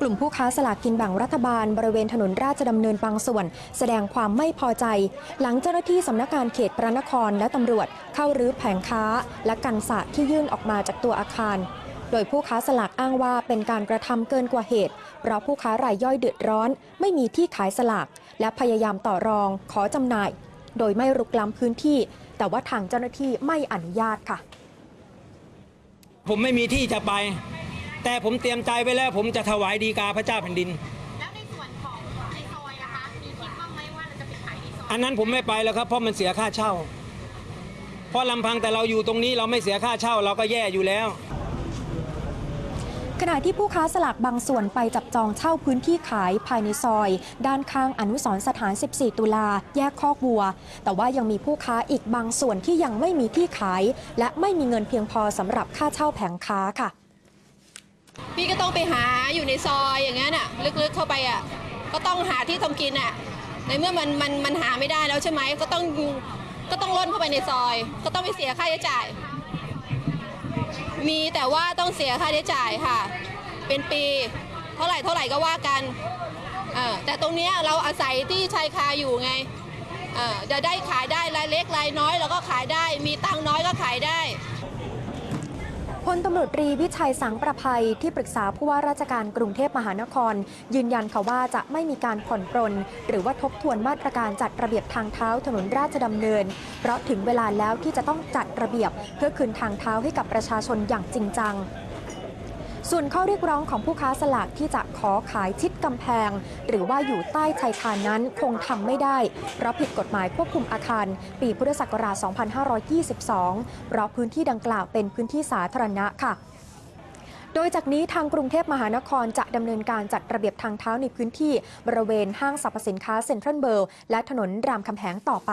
กลุ่มผู้ค้าสลากกินแบ่งรัฐบาล บริเวณถนนราชดำเนินบางส่วน แสดงความไม่พอใจ หลังเจ้าหน้าที่สำนักงานเขตพระนครและตำรวจ เข้ารื้อแผงค้า และกันศาสตร์ที่ยื่นออกมาจากตัวอาคาร โดยผู้ค้าสลากอ้างว่าเป็นการกระทำเกินกว่าเหตุ เพราะผู้ค้ารายย่อยเดือดร้อน ไม่มีที่ขายสลาก และพยายามต่อรองขอจำหน่าย โดยไม่รุกล้ำพื้นที่ แต่ว่าทางเจ้าหน้าที่ไม่อนุญาตค่ะ ผมไม่มีที่จะไป แต่ผมเตรียมใจไว้แล้ว ผมจะถวายดีกาพระเจ้าแผ่นดิน แล้วในส่วนของในซอยนะคะมีคิดบ้างไหมว่าเราจะไปขายในซอยอันนั้นผมไม่ไปแล้วครับเพราะมันเสียค่าเช่า เพราะลำพังแต่เราอยู่ตรงนี้เราไม่เสียค่าเช่าเราก็แย่อยู่แล้วขณะที่ผู้ค้าสลากบางส่วนไปจับจองเช่าพื้นที่ขายภายในซอย ด้านข้างอนุสรณ์สถาน 14 ตุลา แยกคอกวัว แต่ว่ายังมีผู้ค้าอีกบางส่วนที่ยังไม่มีที่ขาย และไม่มีเงินเพียงพอสำหรับค่าเช่าแผงค้าค่ะ พี่ก็ต้องไปหาอยู่ในซอยอย่างนั้นอะลึกๆเข้าไปอะก็ต้องหาที่ทำกินอะในเมื่อมันมันมันหาไม่ได้แล้วใช่ไหมก็ต้องก็ต้องล้นเข้าไปในซอย ก็ต้องไปเสียค่าใช้จ่าย มีแต่ว่าต้องเสียค่าใช้จ่ายค่ะ เป็นปีเท่าไหร่เท่าไหร่ก็ว่ากันแต่ตรงเนี้ยเราอาศัยที่ชายคาอยู่ไงจะได้ขายได้รายเล็กรายน้อยเราก็ขายได้ มีตังค์น้อยก็ขายได้ พลตำรวจตรีวิชัยสังประภัยที่ปรึกษาผู้ว่าราชการกรุงเทพมหานคร ยืนยันค่ะว่าจะไม่มีการผ่อนปรน หรือว่าทบทวนมาตรการจัดระเบียบทางเท้าถนนราชดำเนิน เพราะถึงเวลาแล้วที่จะต้องจัดระเบียบเพื่อคืนทางเท้าให้กับประชาชนอย่างจริงจัง ส่วนข้อเรียกร้องของผู้ค้าสลากที่จะขอขายชิดกำแพง หรือว่าอยู่ใต้ชายคานั้นคงทำไม่ได้ เพราะผิดกฎหมายควบคุมอาคาร ปีพุทธศักราช 2522 เพราะพื้นที่ดังกล่าวเป็นพื้นที่สาธารณะค่ะโดยจากนี้ทางกรุงเทพมหานครจะดำเนินการจัดระเบียบทางเท้าในพื้นที่บริเวณห้างสรรพสินค้าเซ็นทรัลเบิลด์และถนนรามคำแหงต่อไป